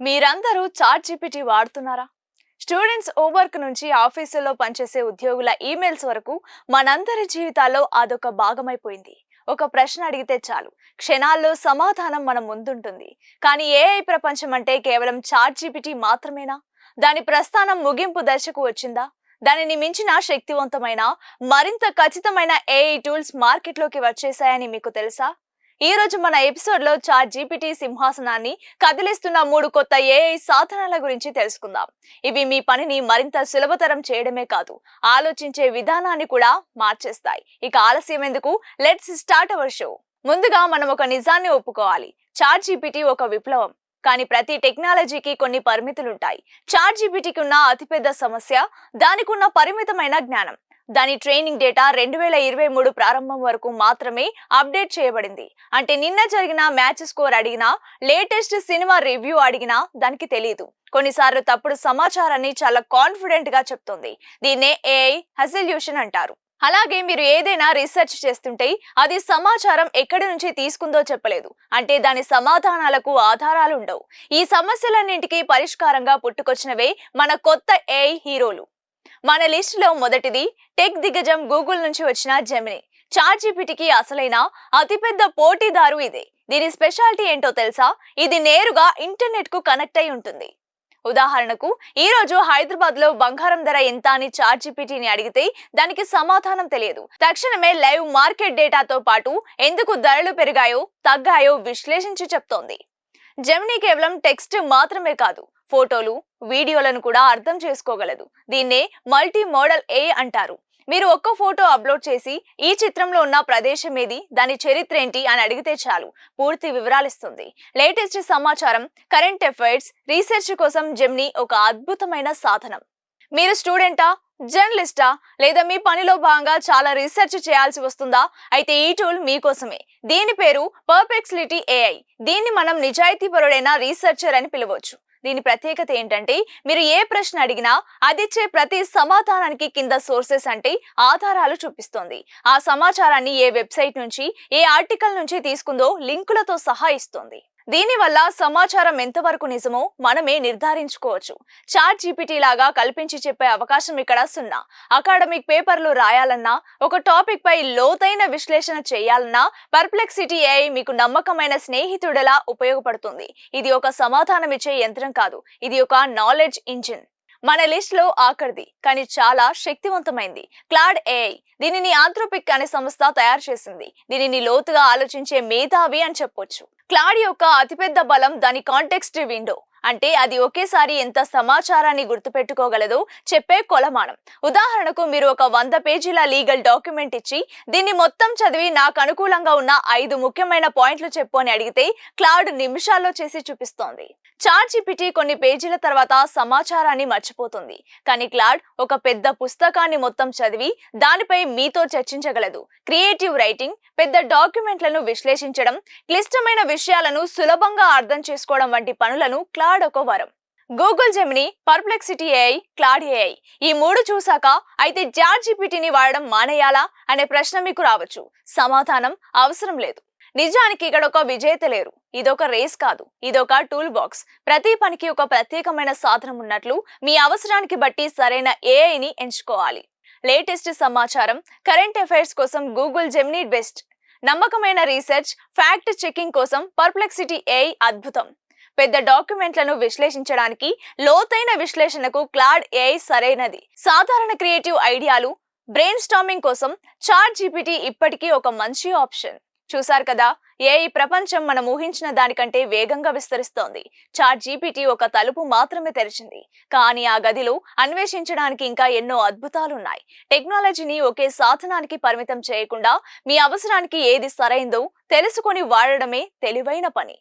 మీరందరూ ChatGPT వాడుతున్నారా? Students ఓవర్క్ నుంచి ఆఫీసుల్లో పనిచేసే ఉద్యోగుల ఈమెయిల్స్ వరకు మనందరి జీవితాల్లో అదొక భాగమైపోయింది. ఒక ప్రశ్న అడిగితే చాలు. క్షణాల్లో సమాధానం మన ముందుంటుంది. కానీ ఏఐ ప్రపంచం అంటే కేవలం చాట్ జీపీటీ మాత్రమేనా? దాని ప్రస్థానం ముగింపు దశకు వచ్చిందా? దానిని మించిన శక్తివంతమైన మరింత ఖచ్చితమైన ఏఐ టూల్స్ మార్కెట్లోకి వచ్చేసాయని మీకు తెలుసా? ఈ రోజు మన ఎపిసోడ్లో చాట్ జీపీటీ సింహాసనాన్ని కదిలిస్తున్న మూడు కొత్త ఏఐ సాధనాల గురించి తెలుసుకుందాం. ఇవి మీ పనిని మరింత సులభతరం చేయడమే కాదు ఆలోచించే విధానాన్ని కూడా మార్చేస్తాయి. ఇక ఆలస్యం ఎందుకు? లెట్స్ స్టార్ట్ అవర్ షో ముందుగా మనం ఒక నిజాన్ని ఒప్పుకోవాలి. చాట్ జీపీటీ ఒక విప్లవం. కానీ ప్రతి టెక్నాలజీకి కొన్ని పరిమితులుంటాయి. చాట్ జీపీటీకి ఉన్న అతిపెద్ద సమస్య దానికి ఉన్న పరిమితమైన జ్ఞానం. దాని ట్రైనింగ్ డేటా రెండు వేల ఇరవై మూడు ప్రారంభం వరకు మాత్రమే అప్డేట్ చేయబడింది. అంటే నిన్న జరిగిన మ్యాచ్ స్కోర్ అడిగినా లేటెస్ట్ సినిమా రివ్యూ అడిగినా దానికి తెలియదు కొన్నిసార్లు తప్పుడు సమాచారాన్ని చాలా కాన్ఫిడెంట్గా చెప్తుంది. దీన్నే ఏఐ హెసల్యూషన్ అంటారు. అలాగే మీరు ఏదైనా రీసెర్చ్ చేస్తుంటే అది సమాచారం ఎక్కడి నుంచి తీసుకుందో చెప్పలేదు. అంటే దాని సమాధానాలకు ఆధారాలు ఉండవు. ఈ సమస్యలన్నింటికీ పరిష్కారంగా పుట్టుకొచ్చినవే మన కొత్త ఏఐ హీరోలు. మన లిస్టులో మొదటిది టెక్ దిగ్గజం గూగుల్ నుంచి వచ్చిన జెమిని. చాట్ జీపీటీకి అసలైన అతిపెద్ద పోటీదారు ఇది. దీని స్పెషాలిటీ ఏంటో తెలుసా? ఇది నేరుగా ఇంటర్నెట్కు కనెక్ట్ అయి ఉంటుంది. ఉదాహరణకు ఈ రోజు హైదరాబాద్లో బంగారం ధర ఎంత అని చాట్ జీపీటీని అడిగితే దానికి సమాధానం తెలియదు. తక్షణమే లైవ్ మార్కెట్ డేటాతో పాటు ఎందుకు ధరలు పెరిగాయో తగ్గాయో విశ్లేషించి చెప్తోంది. జెమిని కేవలం టెక్స్ట్ మాత్రమే కాదు ఫోటోలు వీడియోలను కూడా అర్థం చేసుకోగలదు. దీన్నే మల్టీ మోడల్ ఏ అంటారు. మీరు ఒక్క ఫోటో అప్లోడ్ చేసి ఈ చిత్రంలో ఉన్న ప్రదేశం ఏది దాని చరిత్ర ఏంటి అని అడిగితే చాలు. పూర్తి వివరాలిస్తుంది లేటెస్ట్ సమాచారం కరెంట్ అఫైర్స్ రీసెర్చ్ కోసం జెమ్ని ఒక అద్భుతమైన సాధనం. మీరు స్టూడెంటా జర్నలిస్టా లేదా మీ పనిలో భాగంగా చాలా రీసెర్చ్ చేయాల్సి వస్తుందా? అయితే ఈ టూల్ మీకోసమే దీని పేరు పర్ఫెక్సిలిటీ ఏఐ దీన్ని మనం నిజాయితీపరుడైన రీసెర్చర్ అని పిలవచ్చు. దీని ప్రత్యేకత ఏంటంటే మీరు ఏ ప్రశ్న అడిగినా అదిచ్చే ప్రతి సమాధానానికి కింద సోర్సెస్ అంటే ఆధారాలు చూపిస్తోంది. ఆ సమాచారాన్ని ఏ వెబ్సైట్ నుంచి ఏ ఆర్టికల్ నుంచి తీసుకుందో లింకులతో సహా ఇస్తుంది. దీనివల్ల సమాచారం ఎంతవరకు నిజమో మనమే నిర్ధారించుకోవచ్చు. చాట్ జీపీటీ లాగా కల్పించి చెప్పే అవకాశం ఇక్కడ సున్నా. అకాడమిక్ పేపర్లు రాయాలన్నా ఒక టాపిక్ పై లోతైన విశ్లేషణ చేయాలన్నా పర్ప్లెక్సిటీ ఏఐ మీకు నమ్మకమైన స్నేహితుడలా ఉపయోగపడుతుంది. ఇది ఒక సమాధానం ఇచ్చే యంత్రం కాదు. ఇది ఒక నాలెడ్జ్ ఇంజిన్ మన లిస్ట్లో ఆఖరిది కానీ చాలా శక్తివంతమైంది. Claude AI. దీనిని ఆంథ్రోపిక్ అనే సంస్థ తయారు చేసింది. దీనిని లోతుగా ఆలోచించే మేధావి అని చెప్పొచ్చు. క్లాడ్ యొక్క అతిపెద్ద బలం దాని కాంటెక్స్ట్ విండో అంటే అది ఒకేసారి ఎంత సమాచారాన్ని గుర్తుపెట్టుకోగలదో చెప్పే కొలమానం. ఉదాహరణకు మీరు ఒక వంద పేజీల లీగల్ డాక్యుమెంట్ ఇచ్చి దీన్ని మొత్తం చదివి నాకు అనుకూలంగా ఉన్న ఐదు ముఖ్యమైన పాయింట్లు చెప్పు అని అడిగితే క్లాడ్ నిమిషాల్లో చేసి చూపిస్తోంది. చాట్ జీపీటీ కొన్ని పేజీల తర్వాత సమాచారాన్ని మర్చిపోతుంది. కానీ క్లాడ్ ఒక పెద్ద పుస్తకాన్ని మొత్తం చదివి దానిపై మీతో చర్చించగలదు. క్రియేటివ్ రైటింగ్ పెద్ద డాక్యుమెంట్లను విశ్లేషించడం క్లిష్టమైన విషయాలను సులభంగా అర్థం చేసుకోవడం వంటి పనులను క్లాడ్ ఒక వరం. Google Gemini Perplexity AI Claude AI ఈ మూడు చూసాక అయితే చాట్ జీపీటీని వాడడం మానేయాలా అనే ప్రశ్న మీకు రావచ్చు. సమాధానం అవసరం లేదు. నిజానికి ఇక్కడ ఒక విజేత లేరు. ఇదొక రేస్ కాదు. ఇదొక టూల్ బాక్స్. ప్రతి పనికి ఒక ప్రత్యేకమైన సాధనం ఉన్నట్లు మీ అవసరానికి బట్టి సరైన ఏఐని ఎంచుకోవాలి. లేటెస్ట్ సమాచారం కరెంట్ అఫైర్స్ కోసం గూగుల్ జెమినీ బెస్ట్ నమ్మకమైన రీసెర్చ్ ఫ్యాక్ట్ చెకింగ్ కోసం పర్ప్లెక్సిటీ ఏఐ అద్భుతం. పెద్ద డాక్యుమెంట్లను విశ్లేషించడానికి లోతైన విశ్లేషణకు క్లాడ్ ఏఐ సరైనది. సాధారణ క్రియేటివ్ ఐడియాలు బ్రెయిన్ స్టామింగ్ కోసం చాట్ జీపీటీ ఇప్పటికీ ఒక మంచి ఆప్షన్. చూసారు కదా ఏఐ ప్రపంచం మనం ఊహించిన దానికంటే వేగంగా విస్తరిస్తోంది. చాట్ జీపీటీ ఒక తలుపు మాత్రమే తెరిచింది. కానీ ఆ గదిలో అన్వేషించడానికి ఇంకా ఎన్నో అద్భుతాలున్నాయి. టెక్నాలజీని ఒకే సాధనానికి పరిమితం చేయకుండా మీ అవసరానికి ఏది సరైందో తెలుసుకొని వాడడమే తెలివైన పని.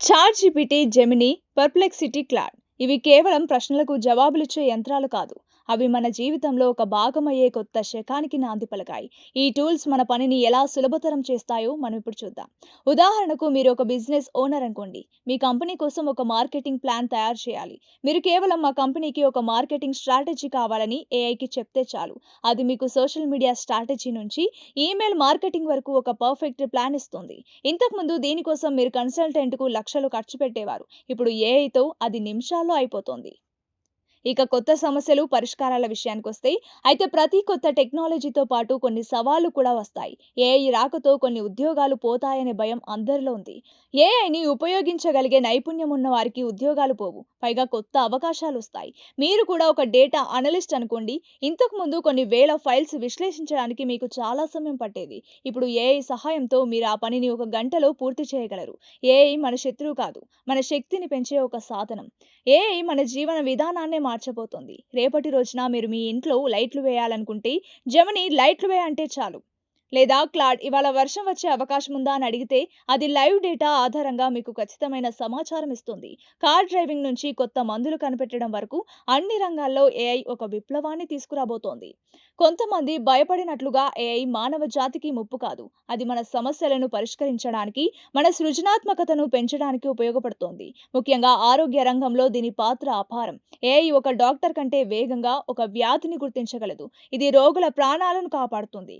ChatGPT Gemini Perplexity Claude. ఇవి కేవలం ప్రశ్నలకు జవాబులిచ్చే యంత్రాలు కాదు. అవి మన జీవితంలో ఒక భాగమయ్యే కొత్త శకానికి నాంది పలకాయి. ఈ టూల్స్ మన పనిని ఎలా సులభతరం చేస్తాయో మనం ఇప్పుడు చూద్దాం. ఉదాహరణకు మీరు ఒక బిజినెస్ ఓనర్ అనుకోండి. మీ కంపెనీ కోసం ఒక మార్కెటింగ్ ప్లాన్ తయారు చేయాలి. మీరు కేవలం మా కంపెనీకి ఒక మార్కెటింగ్ స్ట్రాటజీ కావాలని ఏఐకి చెప్తే చాలు. అది మీకు సోషల్ మీడియా స్ట్రాటజీ నుంచి ఈమెయిల్ మార్కెటింగ్ వరకు ఒక పర్ఫెక్ట్ ప్లాన్ ఇస్తుంది. ఇంతకుముందు దీనికోసం మీరు కన్సల్టెంట్కు లక్షలు ఖర్చు పెట్టేవారు. ఇప్పుడు ఏఐతో అది నిమిషాల్లో అయిపోతుంది. ఇక కొత్త సమస్యలు పరిష్కారాల విషయానికి వస్తే అయితే ప్రతి కొత్త టెక్నాలజీతో పాటు కొన్ని సవాళ్ళు కూడా వస్తాయి. ఏఐ రాకతో కొన్ని ఉద్యోగాలు పోతాయనే భయం అందరిలో ఉంది. ఏఐని ఉపయోగించగలిగే నైపుణ్యం ఉన్న వారికి ఉద్యోగాలు పోవు. పైగా కొత్త అవకాశాలు వస్తాయి. మీరు కూడా ఒక డేటా అనలిస్ట్ అనుకోండి. ఇంతకు ముందు కొన్ని వేల ఫైల్స్ విశ్లేషించడానికి మీకు చాలా సమయం పట్టేది. ఇప్పుడు ఏఐ సహాయంతో మీరు ఆ పనిని ఒక గంటలో పూర్తి చేయగలరు. ఏఐ మన శత్రువు కాదు. మన శక్తిని పెంచే ఒక సాధనం. ఏఐ మన జీవన విధానాన్నే మార్చబోతోంది. రేపటి రోజున మీరు మీ ఇంట్లో లైట్లు వేయాలనుకుంటే జమిని లైట్లు వే అంటే చాలు. లేదా క్లాడ్ ఇవాళ వర్షం వచ్చే అవకాశం ఉందా అని అడిగితే అది లైవ్ డేటా ఆధారంగా మీకు ఖచ్చితమైన సమాచారం ఇస్తుంది. కార్ డ్రైవింగ్ నుంచి కొత్త మందులు కనిపెట్టడం వరకు అన్ని రంగాల్లో ఏఐ ఒక విప్లవాన్ని తీసుకురాబోతోంది. కొంతమంది భయపడినట్లుగా ఏఐ మానవ జాతికి ముప్పు కాదు. అది మన సమస్యలను పరిష్కరించడానికి మన సృజనాత్మకతను పెంచడానికి ఉపయోగపడుతోంది. ముఖ్యంగా ఆరోగ్య రంగంలో దీని పాత్ర అపారం. ఏఐ ఒక డాక్టర్ కంటే వేగంగా ఒక వ్యాధిని గుర్తించగలదు. ఇది రోగుల ప్రాణాలను కాపాడుతుంది.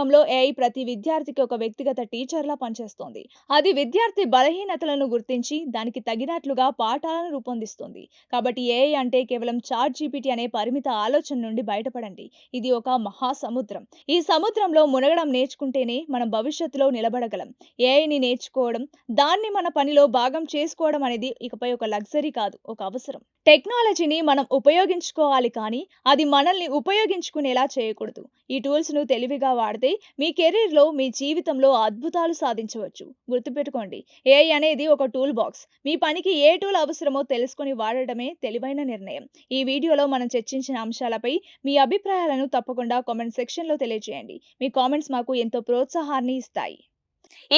రంగంలో ఏఐ ప్రతి విద్యార్థికి ఒక వ్యక్తిగత టీచర్లా పనిచేస్తోంది. అది విద్యార్థి బలహీనతలను గుర్తించి దానికి తగినట్లుగా పాఠాలను రూపొందిస్తుంది. కాబట్టి ఏఐ అంటే కేవలం చాట్ జీపీటీ అనే పరిమిత ఆలోచన నుండి బయటపడండి. ఇది ఒక మహాసముద్రం. ఈ సముద్రంలో మునగడం నేర్చుకుంటేనే మనం భవిష్యత్తులో నిలబడగలం. ఏఐని నేర్చుకోవడం దాన్ని మన పనిలో భాగం చేసుకోవడం అనేది ఇకపై ఒక లగ్జరీ కాదు ఒక అవసరం. టెక్నాలజీని మనం ఉపయోగించుకోవాలి కానీ అది మనల్ని ఉపయోగించుకునేలా చేయకూడదు. ఈ టూల్స్ను తెలివిగా వాడితే మీ కెరీర్లో మీ జీవితంలో అద్భుతాలు సాధించవచ్చు. గుర్తుపెట్టుకోండి ఏఐ అనేది ఒక టూల్ బాక్స్. మీ పనికి ఏ టూల్ అవసరమో తెలుసుకొని వాడటమే తెలివైన నిర్ణయం. ఈ వీడియోలో మనం చర్చించిన అంశాలపై మీ అభిప్రాయాలను తప్పకుండా కామెంట్ సెక్షన్లో తెలియజేయండి. మీ కామెంట్స్ మాకు ఎంతో ప్రోత్సాహాన్ని ఇస్తాయి.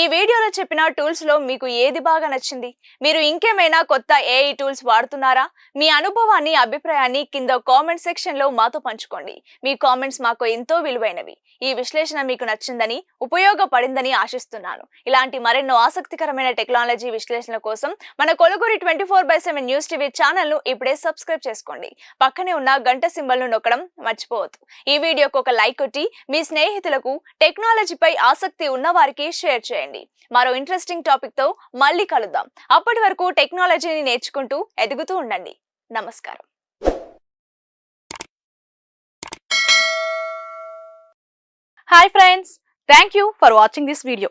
ఈ వీడియోలో చెప్పిన టూల్స్లో మీకు ఏది బాగా నచ్చింది? మీరు ఇంకేమైనా కొత్త ఏఐ టూల్స్ వాడుతున్నారా? మీ అనుభవాన్ని అభిప్రాయాన్ని కింద కామెంట్ సెక్షన్లో మాతో పంచుకోండి. మీ కామెంట్స్ మాకు ఎంతో విలువైనవి. ఈ విశ్లేషణ మీకు నచ్చిందని ఉపయోగపడిందని ఆశిస్తున్నాను. ఇలాంటి మరెన్నో ఆసక్తికరమైన టెక్నాలజీ విశ్లేషణ కోసం మన కొలుగురి twenty four by seven news TV ఛానల్ను ఇప్పుడే సబ్స్క్రైబ్ చేసుకోండి. పక్కనే ఉన్న గంట సింబల్ను నొక్కడం మర్చిపోవద్దు. ఈ వీడియోకు ఒక లైక్ కొట్టి మీ స్నేహితులకు టెక్నాలజీపై ఆసక్తి ఉన్న వారికి షేర్ చేయండి. మరో ఇంట్రెస్టింగ్ టాపిక్తో మళ్ళీ కలుద్దాం. అప్పటి వరకు టెక్నాలజీని నేర్చుకుంటూ ఎదుగుతూ ఉండండి. నమస్కారం. Hi friends thank you for watching this video